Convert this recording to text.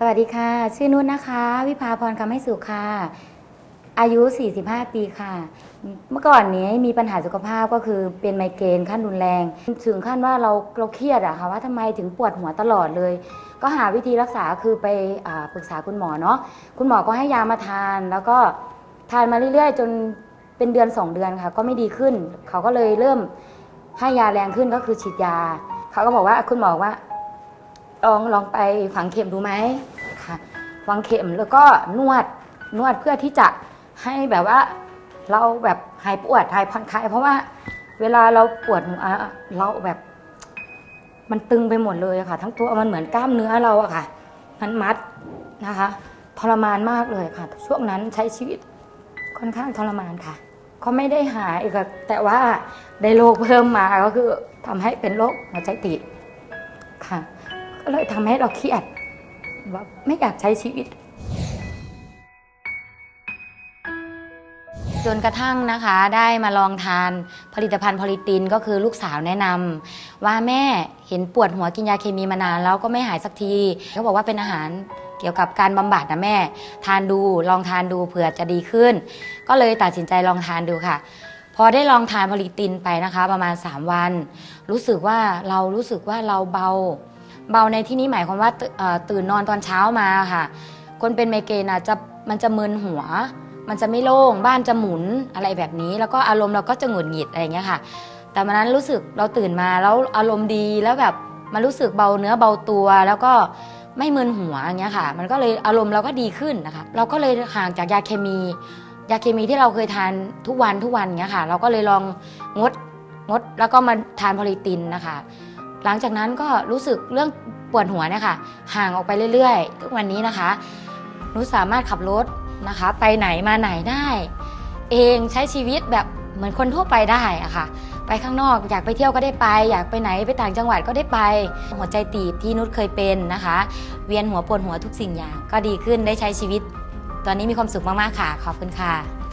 สวัสดีค่ะ ชื่อนุ่นนะคะ วิภาพรคำให้สุขค่ะ อายุ 45 ปีค่ะ เมื่อก่อนนี้มีปัญหาสุขภาพก็คือเป็นไมเกรนขั้นรุนแรง ถึงขั้นว่าเราเราเครียดอะค่ะว่าทำไมถึงปวดหัวตลอดเลย ก็หาวิธีรักษาคือไปอปรึกษาคุณหมอเนาะคุณหมอก็ให้ยามาทาน แล้วก็ทานมาเรื่อยๆ จนเป็นเดือน 2 เดือนค่ะ ก็ไม่ดีขึ้น เขาก็เลยเริ่มให้ยาแรงขึ้นก็คือฉีดยา เขาก็บอกว่าคุณหมอว่า ลองลองไปฝังเข็มดูไหมค่ะฝังเข็มแล้วก็นวดนวดเพื่อที่จะให้แบบว่า เราแบบหายปวดหายผ่อนคลายเพราะว่าเวลาเราปวดหัวเราแบบ มันตึงไปหมดเลยค่ะ ทั้งตัวมันเหมือนกล้ามเนื้อเราอะค่ะมันมัดนะคะทรมานมากเลยค่ะ ช่วงนั้นใช้ชีวิตค่อนข้างทรมานค่ะเขาไม่ได้หายค่ะแต่ว่าได้โรคเพิ่มมาก็คือทำให้เป็นโรคหัวใจตีบค่ะ ก็เลยทำให้เราเครียดว่าไม่อยากใช้ชีวิต จนกระทั่งนะคะได้มาลองทานผลิตภัณฑ์พอลิตินก็คือลูกสาวแนะนำว่าแม่เห็นปวดหัวกินยาเคมีมานานแล้วก็ไม่หายสักทีเขาบอกว่าเป็นอาหารเกี่ยวกับการบำบัดนะแม่ ทานดูลองทานดูเผื่อจะดีขึ้น ก็เลยตัดสินใจลองทานดูค่ะ พอได้ลองทานพอลิตินไปนะคะ ประมาณ 3 วัน รู้สึกว่าเรารู้สึกว่าเราเบา เบาในที่นี้หมายความว่าตื่นเอ่อตื่นนอนตอนเช้ามาค่ะ คนเป็นไมเกรนอะจะมันจะมึนหัว มันจะไม่โล่งบ้านจะหมุนอะไรแบบนี้ แล้วก็อารมณ์เราก็จะหงุดหงิดอะไรอย่างเงี้ยค่ะ แต่วันนั้นรู้สึกเราตื่นมาแล้วอารมณ์ดีแล้วแบบมันรู้สึกเบาเนื้อเบาตัวแล้วก็ไม่มึนหัวอย่างเงี้ยค่ะ มันก็เลยอารมณ์เราก็ดีขึ้นนะคะ เราก็เลยห่างจากยาเคมี ยาเคมีที่เราเคยทานทุกวันทุกวันเงี้ยค่ะ เราก็เลยลองงดงดแล้วก็มาทานพอลิตินนะคะ หลังจากนั้นก็รู้สึกเรื่องปวดหัวเนี่ยค่ะ ห่างออกไปเรื่อยๆทุกวันนี้นะคะหนูสามารถขับรถนะคะ ไปไหนมาไหนได้ เองใช้ชีวิตแบบเหมือนคนทั่วไปได้อะค่ะ ไปข้างนอกอยากไปเที่ยวก็ได้ไป อยากไปไหนไปต่างจังหวัดก็ได้ไป หัวใจตีบที่นุชเคยเป็นนะคะ เวียนหัวปวดหัวทุกสิ่งอย่าง ก็ดีขึ้นได้ใช้ชีวิต ตอนนี้มีความสุขมากๆค่ะ ขอบคุณค่ะ